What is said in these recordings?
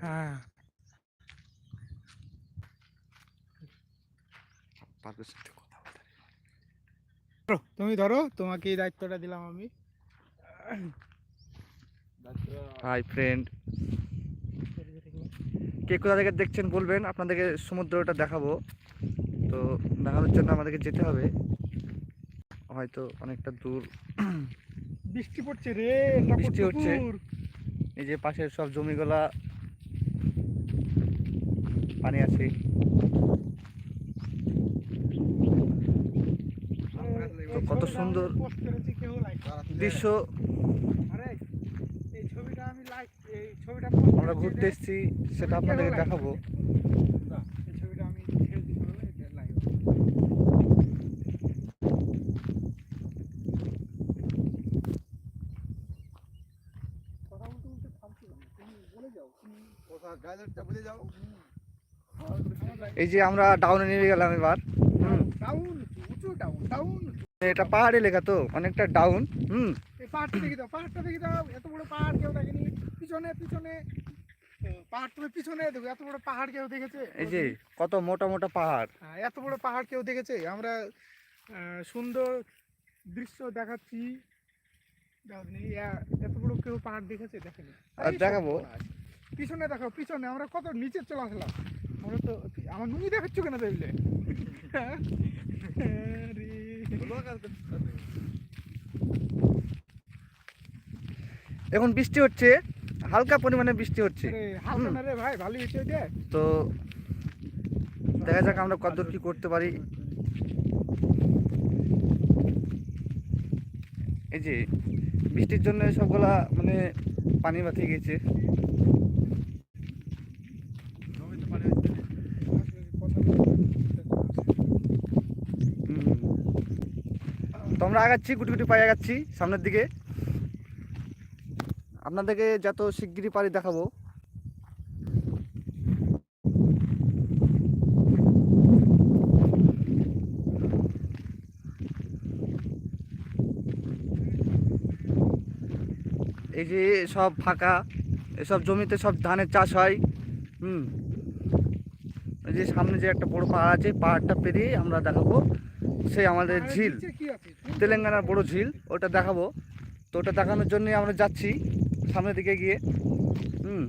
হ্যাঁ। তুমি ধরো তোমাকে এই দায়িত্বটা দিলাম আমি। হাই ফ্রেন্ড কে কোথা থেকে দেখছেন বলবেন আপনাদেরকে সমুদ্রটা দেখাবো। তো দেখানোর জন্য আমাদেরকে যেতে হবে। হয়তো অনেকটা দূর। বৃষ্টি পড়ছে রে বৃষ্টি হচ্ছে। এই যে পাশের সব জমিগুলা পানি আছে। তো কত সুন্দর। দৃশ্য। আরে, এই ছবিটা আমি like- এই ছবিটা আমরা ঘুরতে এসেছি সেটা আপনাদেরকে দেখাবো। কথা বলতে বলতে থামছি তুমি বলে যাও। এই যে আমরা ডাউনে নেমে গেলাম এবার। এটা পাহাড়ি লেখা তো অনেকটা ডাউন হুম। পাহাড়টা দেখে দাও পাহাড়টা দেখে দাও এত বড় পাহাড় কেউ দেখেনি। পিছনে পিছনে। পাহাড় তুমি পিছনে দেখো এত বড় পাহাড় কেউ দেখেছে। এই যে কত মোটা মোটা পাহাড়। হ্যাঁ, এত বড় পাহাড় কেউ দেখেছে। আমরা সুন্দর দৃশ্য দেখাচ্ছি। দেখেনি, এত বড় কেউ পাহাড় দেখেছে দেখেনি। আর দেখাবো। পিছনে দেখো পিছনে আমরা কত নিচে চলে আসলাম। আমরা তো আমার নুনি দেখাচ্ছ কেন হ্যাঁ? এখন বৃষ্টি হচ্ছে হালকা পরিমাণে বৃষ্টি হচ্ছে। ভাই ভালো হয়েছে ওইটা তো দেখা যাক আমরা কতদূর কি করতে পারি। এই যে বৃষ্টির জন্য সবগুলা মানে পানি বাথিয়ে গেছে হুম। তো আগাচ্ছি গুটি গুটি পায়ে আগাচ্ছি, সামনের দিকে। আপনাদেরকে যত শিগগিরই পারি দেখাবো। এই যে সব ফাঁকা, এসব জমিতে সব ধানের চাষ হয়। হুম। এই যে সামনে যে একটা বড় পাহাড় আছে, পাহাড়টা পেরিয়ে আমরা দেখাবো। সেই আমাদের ঝিল তেলেঙ্গানার বড় ঝিল, ওটা দেখাবো। তো ওটা দেখানোর জন্যই আমরা যাচ্ছি সামনের দিকে গিয়ে। হুম।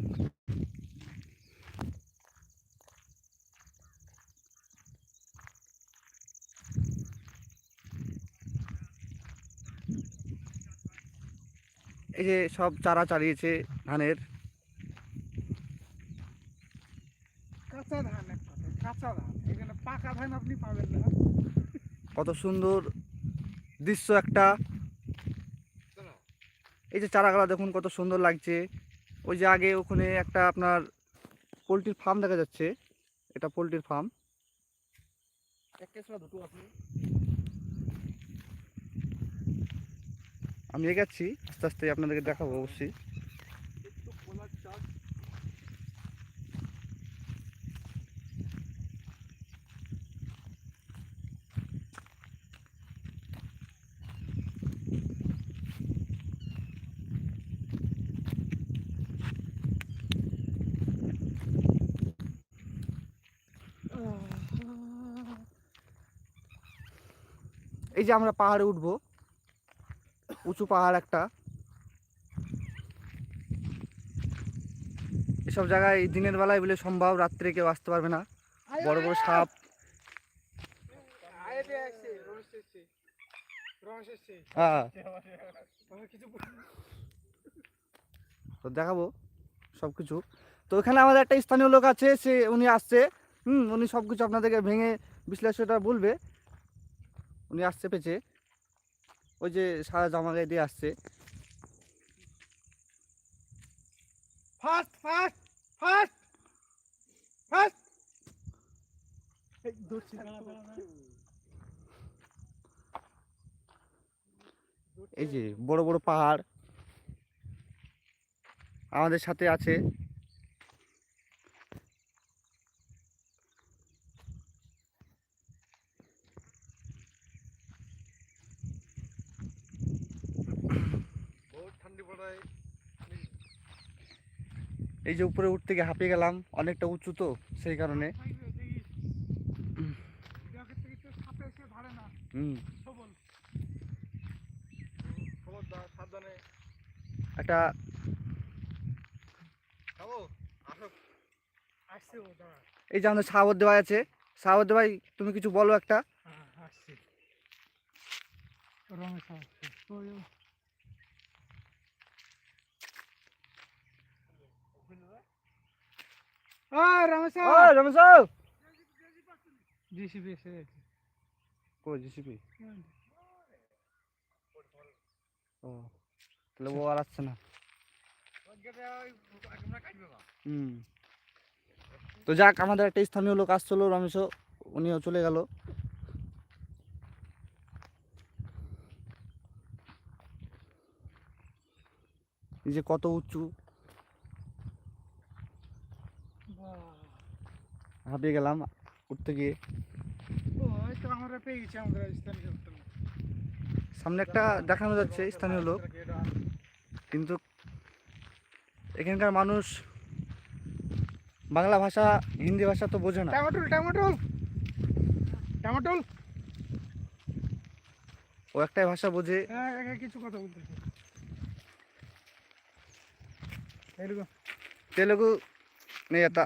এই যে সব চারা চালিয়েছে ধানের। কাঁচা ধান কাঁচা ধান, এখানে পাকা ধান আপনি পাবেন না। কত সুন্দর দৃশ্য একটা। এই যে চারাগুলা দেখুন কত সুন্দর লাগছে। ওই যে আগে ওখানে একটা আপনার পোলট্রির ফার্ম দেখা যাচ্ছে। এটা পোলট্রির ফার্ম। আমি এগাচ্ছি আস্তে আস্তে আপনাদেরকে দেখাবো অবশ্যই। যে আমরা পাহাড়ে উঠবো, উঁচু পাহাড় একটা। এসব জায়গায় দিনের বেলায় বলে সম্ভব, রাত্রে কেউ আসতে পারবে না। বড় বড় সাপ। হ্যাঁ। তো দেখাবো সব কিছু তো এখানে আমাদের একটা স্থানীয় লোক আছে, সে উনি আসছে। হুম, উনি সব কিছু আপনাদেরকে ভেঙে বিশ্লেষণটা বলবে। উনি আসছে পেছে ওই যে সাদা জামা গায়ে দিয়ে আসছে। ফাস্ট ফাস্ট ফাস্ট ফাস্ট এই যে বড় বড় পাহাড়। আমাদের সাথে আছে। এই যে উপরে উঠতে গিয়ে হাঁপিয়ে গেলাম, অনেকটা উঁচু তো, সেই কারণে একটা। এই যে আমাদের সাবদ্দে ভাই আছে সাবদ্দে ভাই তুমি কিছু বলো একটা হ্যাঁ। রমেশ আসছে। ওই, ওই। ওই, রমেশ ও রমেশ বাবু! জিসিবি এসে গেছে। কই জিসিপি ও তাহলে ও আর আসছে না। হুম। তো যাক আমাদের একটা স্থানীয় লোক আসছিল রমেশ উনিও চলে গেল। এই যে কত উঁচু হাঁপিয়ে গেলাম উঠতে গিয়ে। সামনে একটা দেখানো যাচ্ছে স্থানীয় লোক। কিন্তু এখানকার মানুষ বাংলা ভাষা হিন্দি ভাষা তো বোঝে না। ও একটাই ভাষা বোঝে। হ্যাঁ কিছু কথা এরকম তেলেগু নেই এটা।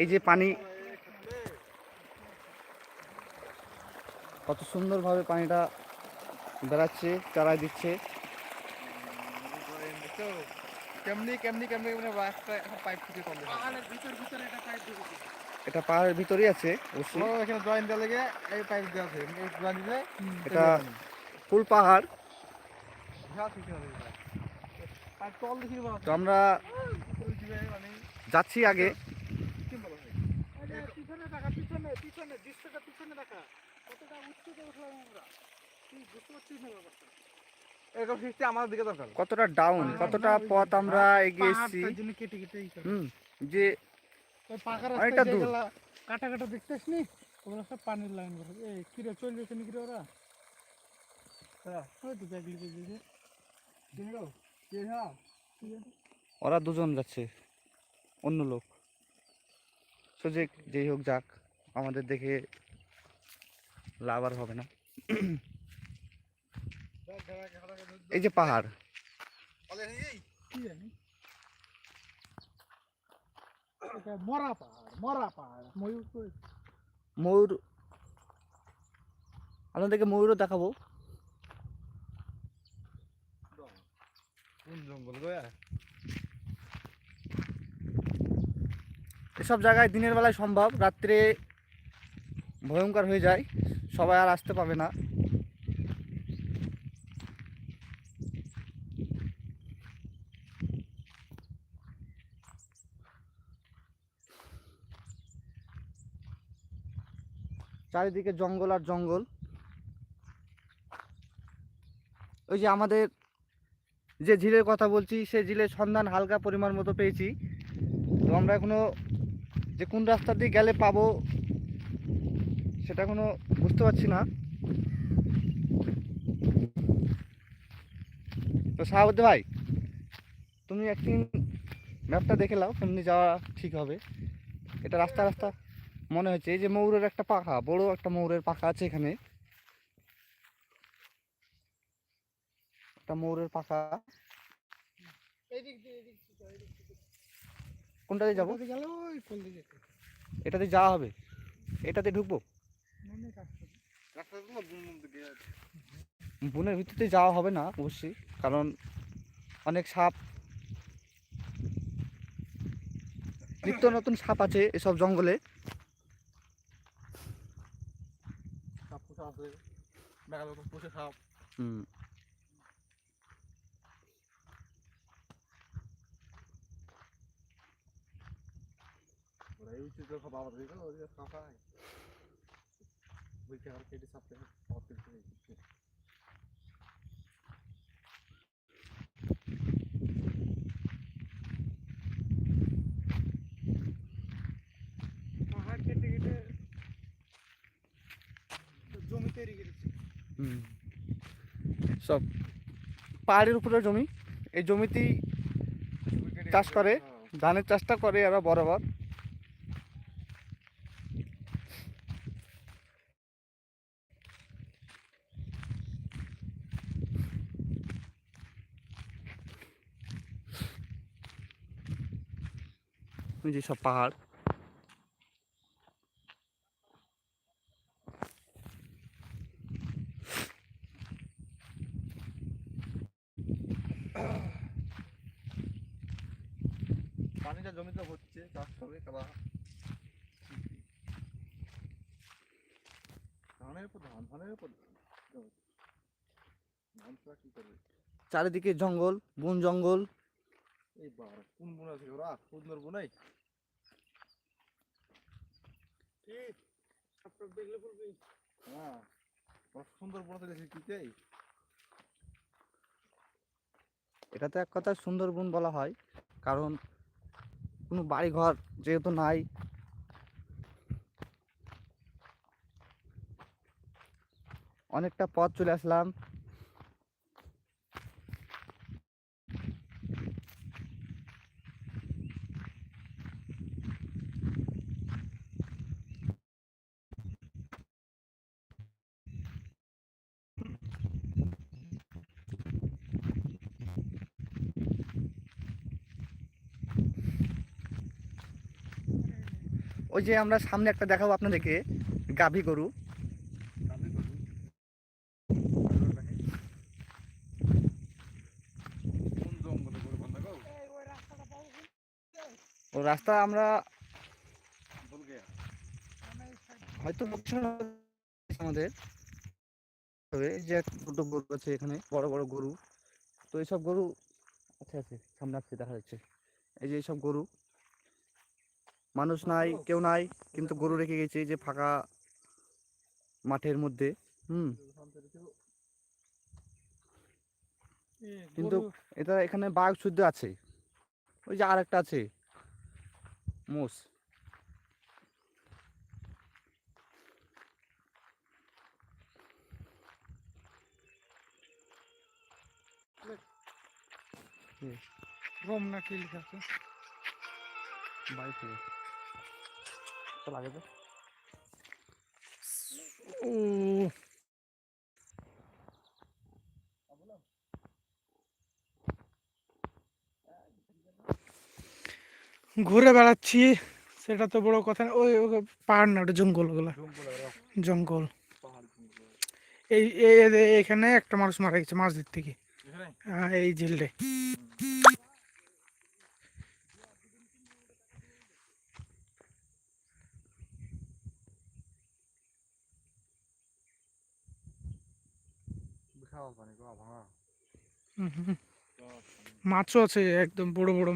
এই যে পানি কত সুন্দরভাবে পানিটা বেড়াচ্ছে চারাই দিচ্ছে। কেমনি কেমনি কেমনি রাস্তা একটা পাইপ থেকে কম ভিতর ভিতরে এটা পাইপ ঢুকেছে এটা পাহাড়ের ভিতরেই আছে অবশ্যই। এখানে জয়েন দেওয়া লেগে এই পাইপ দেওয়া আছে। এই জয়েন দিলে এটা ফুল পাহাড়। আর তল দেখি বাবা তো আমরা মানে যাচ্ছি আগে কি বলা হয় আরে পিছনে দেখা পিছনে পিছনে কতটা উচ্চতে উঠলাম আমরা? তুই বুঝতে পারছিস না ব্যাপারটা। এরকম সৃষ্টি আমাদের দিকে দরকার। কতটা ডাউন কতটা পথ আমরা এগিয়ে এসেছি। হুম যে অনেকটা দূর। কাটা কাটা দেখতেছ নি? ওগুলো সব পানির লাইন করে। এই কিরে চলে যেতে নাকি ওরা দুজন যাচ্ছে অন্য লোক। সো যে যেই হোক যাক আমাদের দেখে লাভ আর হবে না। এই যে পাহাড়। কি মরা পাহাড় মরা পাহাড় ময়ূর ময়ূর আপনাদেরকে ময়ূরও দেখাবো এসব জায়গায় দিনের বেলায় সম্ভব রাত্রে ভয়ঙ্কর হয়ে যায়, সবাই আর আসতে পাবে না। চারিদিকে জঙ্গল আর জঙ্গল। ওই যে আমাদের যে ঝিলের কথা বলছি সে ঝিলের সন্ধান হালকা পরিমাণ মতো পেয়েছি। তো আমরা এখনও যে কোন রাস্তা দিয়ে গেলে পাবো সেটা এখনও বুঝতে পারছি না। তো সাহাবদ্দে ভাই তুমি একদিন ম্যাপটা দেখে নাও কেমনি যাওয়া ঠিক হবে। এটা রাস্তা রাস্তা মনে হচ্ছে এই যে ময়ূরের একটা পাখা বড় একটা ময়ূরের পাখা আছে এখানে। একটা ময়ূরের পাখা। এইদিক দিয়ে এদিক দিয়ে যাও, এদিক দিয়ে। কোনটা দিয়ে যাব এটাতে যাওয়া হবে। এটাতে ঢুকবো? মানে বনের ভিতরে যাওয়া হবে না অবশ্যই। কারণ অনেক সাপ নিত্য নতুন সাপ আছে এসব জঙ্গলে। হুম। কেটে জমি তৈরি করেছে হুম। সব পাহাড়ের উপরে জমি এই জমিতেই চাষ করে ধানের চাষটা করে এরা বরাবর। এই যে সব পাহাড়। পানিটা জমিতে হচ্ছে চাষ হবে ধানের উপর ধান ধানের উপর ধান। ছাড়া কি করবে? চারিদিকে জঙ্গল বন জঙ্গল এই বাবা কোন বোন আছে? ওরা বোনাই হ্যাঁ সুন্দর বোনাতে দেখি কি এটা তো এক কথা সুন্দরবন বলা হয় কারণ কোনো বাড়ি ঘর যেহেতু নাই। অনেকটা পথ চলে আসলাম। ওই যে আমরা সামনে একটা দেখাবো আপনাদেরকে, গাভী গরু। ও রাস্তা আমরা হয়তো আমাদের। যে দুটো গরু আছে এখানে, বড় বড় গরু। তো এইসব গরু আচ্ছা আছে, সামনে আসছে, দেখা যাচ্ছে। এই যে এইসব গরু। মানুষ নাই কেউ নাই কিন্তু গরু রেখে গেছে যে ফাঁকা মাঠের মধ্যে হুম। কিন্তু এটা এখানে বাঘ শুদ্ধ আছে। ওই যে আর একটা আছে মোষ। রম না কি লেখা আছে? চল আগে তো। ঘুরে বেড়াচ্ছি সেটা তো বড় কথা না। ওই ওই পাহাড় না ওটা জঙ্গল ওগুলা। জঙ্গল। এই এখানে একটা মানুষ মারা গেছে মাছ দিক থেকে আহ, এই ঝিলটে খাওয়া পানি গো ভাঙা হুম, হুম। মাছও আছে একদম বড় বড়